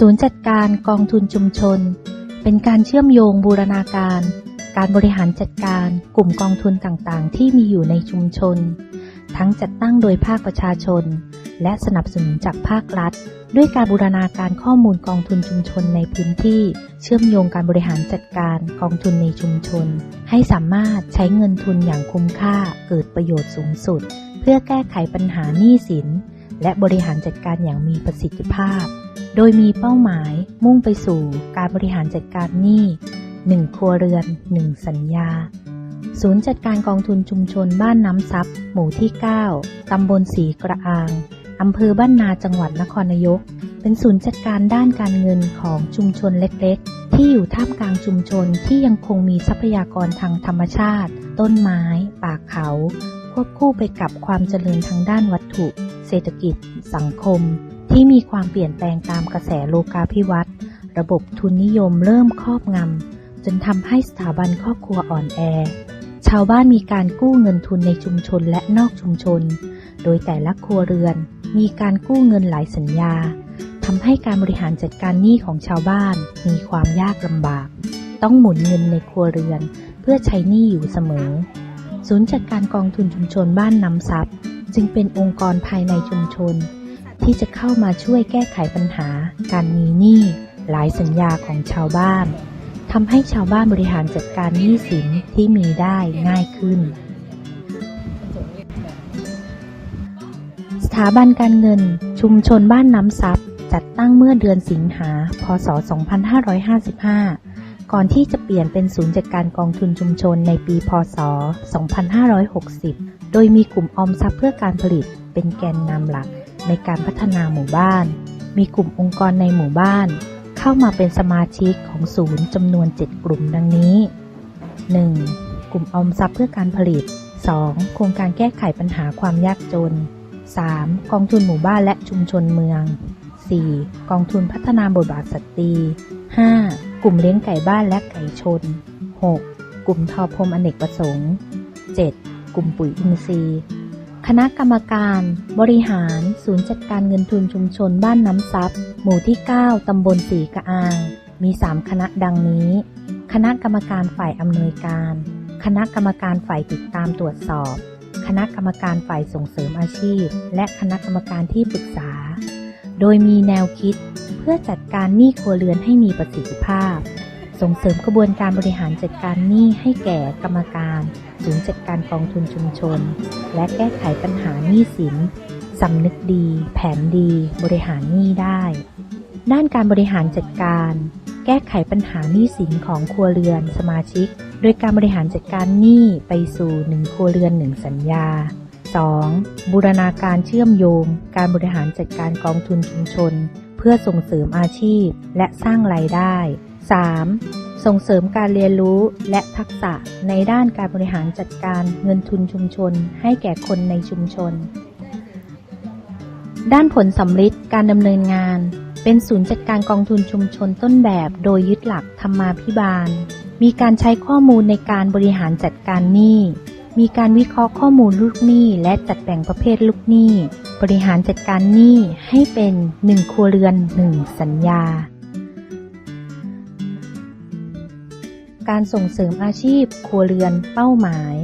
ศูนย์จัดการกองทุนชุมชน เป็นการเชื่อมโยงบูรณาการ การบริหารจัดการกลุ่มกองทุนต่างๆ ที่มีอยู่ในชุมชน ทั้งจัดตั้งโดยภาคประชาชน และสนับสนุนจากภาครัฐ ด้วยการบูรณาการข้อมูลกองทุนชุมชนในพื้นที่ เชื่อมโยงการบริหารจัดการกองทุนในชุมชน ให้สามารถใช้เงินทุนอย่างคุ้มค่าเกิดประโยชน์สูงสุด เพื่อแก้ไขปัญหาหนี้สิน และบริหารจัดการอย่างมีประสิทธิภาพ โดยมีเป้าหมายมุ่งไปสู่การบริหารจัดการหนี้ 1 ครัวเรือน 1 สัญญา ศูนย์จัดการกองทุนชุมชนบ้านน้ำซับหมู่ที่ 9 ตำบลสีกระอาง อำเภอบ้านนาจังหวัดนครนายก เป็นศูนย์จัดการด้านการเงินของชุมชนเล็กๆ ที่อยู่ท่ามกลางชุมชนที่ยังคงมีทรัพยากรทางธรรมชาติ ต้นไม้ ป่าเขา ควบคู่ไปกับความเจริญทางด้านวัตถุ เศรษฐกิจ สังคม ที่มีความเปลี่ยนแปลงตามกระแสโลกาภิวัตน์ระบบทุนนิยมเริ่มครอบงำจนทำให้สถาบันครอบครัวอ่อนแอ ชาวบ้านมีการกู้เงินทุนในชุมชนและนอกชุมชน โดยแต่ละครัวเรือนมีการกู้เงินหลายสัญญาทำให้การบริหารจัดการหนี้ของชาวบ้านมีความยากลำบาก ต้องหมุนเงินในครัวเรือน เพื่อใช้หนี้อยู่เสมอ ศูนย์จัดการกองทุนชุมชนบ้านน้ำซับจึงเป็นองค์กรภายในชุมชน ที่จะเข้ามาช่วยแก้ไขปัญหา การมีหนี้หลายสัญญาของชาวบ้านทำให้ชาวบ้านบริหารจัดการหนี้สินที่มีได้ง่ายขึ้น สถาบันการเงินชุมชนบ้านน้ำซับจัดตั้งเมื่อเดือนสิงหา พศ 2555 ก่อนที่จะเปลี่ยนเป็นศูนย์จัดการกองทุนชุมชนในปี พศ 2560 โดยมีกลุ่มออมทรัพย์เพื่อการผลิตเป็นแกนนำหลัก ในการพัฒนาหมู่บ้าน มีกลุ่มองค์กรในหมู่บ้าน เข้ามาเป็นสมาชิกของศูนย์จำนวน 7 กลุ่มดังนี้ 1. กลุ่มออมทรัพย์เพื่อการผลิต 2. โครงการแก้ไขปัญหาความยากจน 3. กองทุนหมู่บ้านและชุมชนเมือง 4. กองทุนพัฒนาบทบาทสตรี 5. กลุ่มเลี้ยงไก่บ้านและไก่ชน 6. กลุ่มทอพรมอเนกประสงค์ 7. กลุ่มปุ๋ยอินทรีย์ คณะกรรมการ บริหาร ศูนย์จัดการเงินทุนชุมชนบ้านน้ำซับหมู่ที่ 9 ตำบลสีกระอาง มี 3 คณะดังนี้ คณะกรรมการฝ่ายอำนวยการ คณะกรรมการฝ่ายติดตามตรวจสอบ คณะกรรมการฝ่ายส่งเสริมอาชีพ และคณะกรรมการที่ปรึกษา โดยมีแนวคิด เพื่อจัดการหนี้ครัวเรือนให้มีประสิทธิภาพ ส่งเสริมกระบวนการบริหารจัดการหนี้ให้แก่กรรมการศูนย์จัดการกองทุนชุมชน และแก้ไขปัญหาหนี้สินสำนึกดี แผนดี บริหารหนี้ได้ ด้านการบริหารจัดการ แก้ไขปัญหาหนี้สินของครัวเรือนสมาชิก โดยการบริหารจัดการหนี้ไปสู่หนึ่งครัวเรือนหนึ่งสัญญา 2. บูรณาการเชื่อมโยง การบริหารจัดการกองทุนชุมชน เพื่อส่งเสริมอาชีพและสร้างรายได้ 3. ส่งเสริมการเรียนรู้และทักษะในด้านการบริหารจัดการเงินทุนชุมชน ให้แก่คนในชุมชน ด้านผลสำลิดการดำเนินงาน เป็นศูนย์จัดการกองทุนชุมชนต้นแบบโดยยึดหลักธรรมาภิบาล มีการใช้ข้อมูลในการบริหารจัดการหนี้ มีการวิเคราะห์ข้อมูลลูกหนี้และจัดแบ่งประเภทลูกหนี้ บริหารจัดการหนี้ให้เป็น 1 ครัวเรือน 1 สัญญา การส่งเสริมอาชีพครัวเรือนเป้าหมาย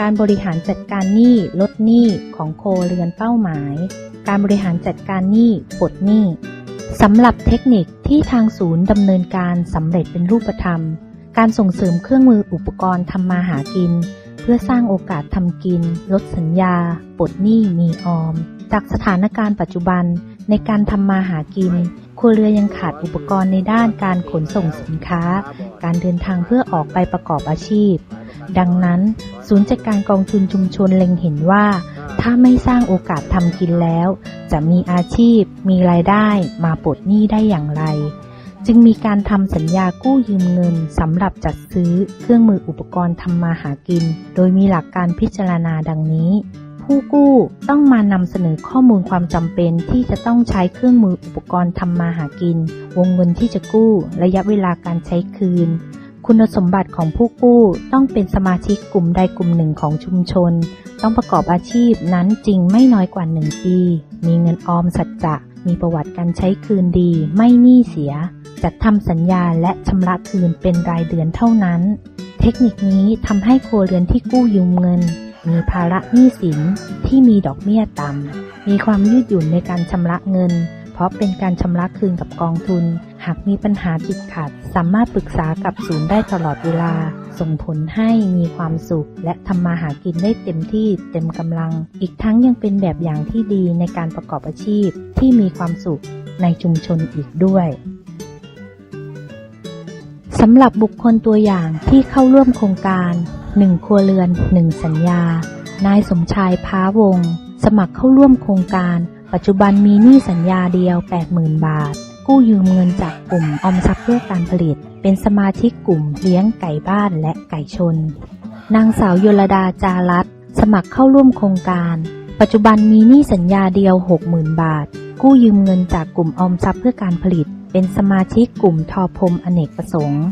การบริหารจัดการหนี้ลดหนี้ของครัวเรือนเป้าหมาย การบริหารจัดการหนี้ปลดหนี้สำหรับเทคนิคที่ทางศูนย์ดำเนินการสำเร็จเป็นรูปธรรม การส่งเสริมเครื่องมืออุปกรณ์ทำมาหากิน เพื่อสร้างโอกาสทำกิน ลดสัญญาปลดหนี้มีออม จากสถานการณ์ปัจจุบันในการทำมาหากินครัวเรือยังขาดอุปกรณ์ในด้านการขนส่งสินค้า การเดินทางเพื่อออกไปประกอบอาชีพ ดังนั้น ศูนย์จัดการกองทุนชุมชนเล็งเห็นว่า ถ้าไม่สร้างโอกาสทำกินแล้ว จะมีอาชีพ มีรายได้มาปลดหนี้ได้อย่างไร จึงมีการทำสัญญากู้ยืมเงินสำหรับจัดซื้อเครื่องมืออุปกรณ์ทำมาหากิน โดยมีหลักการพิจารณาดังนี้ ผู้กู้ต้องมานำเสนอข้อมูลความจำเป็นที่จะต้องใช้เครื่องมืออุปกรณ์ทำมาหากิน วงเงินที่จะกู้ ระยะเวลาการใช้คืน คุณสมบัติของผู้กู้ต้องเป็นสมาชิกกลุ่มใดกลุ่มหนึ่งของชุมชน ต้องประกอบอาชีพนั้นจริงไม่น้อยกว่า 1 ปี มีเงินออมสัจจะ มีประวัติการใช้คืนดี ไม่หนี้เสีย จัดทำสัญญาและชำระคืนเป็นรายเดือนเท่านั้น เทคนิคนี้ทำให้ครัวเรือนที่กู้ยืมเงิน มีภาระหนี้สินที่มีดอกเบี้ยต่ำ มีความยืดหยุ่นในการชำระเงิน เพราะเป็นการชำระคืนกับกองทุน หากมีปัญหาติดขัด สามารถปรึกษากับศูนย์ได้ตลอดเวลา ส่งผลให้มีความสุข และทำมาหากินได้เต็มที่เต็มกำลัง อีกทั้งยังเป็นแบบอย่างที่ดีในการประกอบอาชีพที่มีความสุขในชุมชนอีกด้วยสำหรับบุคคลตัวอย่างที่เข้าร่วมโครงการ 1ครัวเรือน1สัญญา นายสมชายพ้าวง สมัครเข้าร่วมโครงการ ปัจจุบันมีหนี้สัญญาเดียว 80,000 บาท กู้ยืมเงินจากกลุ่มออมทรัพย์เพื่อการผลิต เป็นสมาชิกกลุ่มเลี้ยงไก่บ้านและไก่ชน นางสาวยลดาจารัตสมัครเข้าร่วมโครงการ ปัจจุบันมีหนี้สัญญาเดียว 60,000 บาท กู้ยืมเงินจากกลุ่มออมทรัพย์เพื่อการผลิต เป็นสมาชิกกลุ่มทอพรมอเนกประสงค์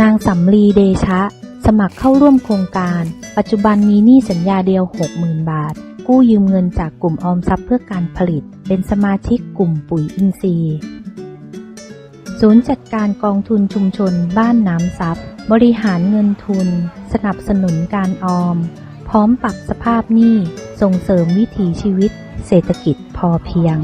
นางสำลีเดชะ สมัครเข้าร่วมโครงการ ปัจจุบันมีหนี้สัญญาเดียว 60,000 บาท กู้ยืมเงินจากกลุ่มออมทรัพย์เพื่อการผลิต เป็นสมาชิกกลุ่มปุ๋ยอินทรีย์ศูนย์จัดการกองทุนชุมชนบ้านน้ำซับ บริหารเงินทุน สนับสนุนการออม พร้อมปรับสภาพหนี้ ส่งเสริมวิถีชีวิต เศรษฐกิจพอเพียง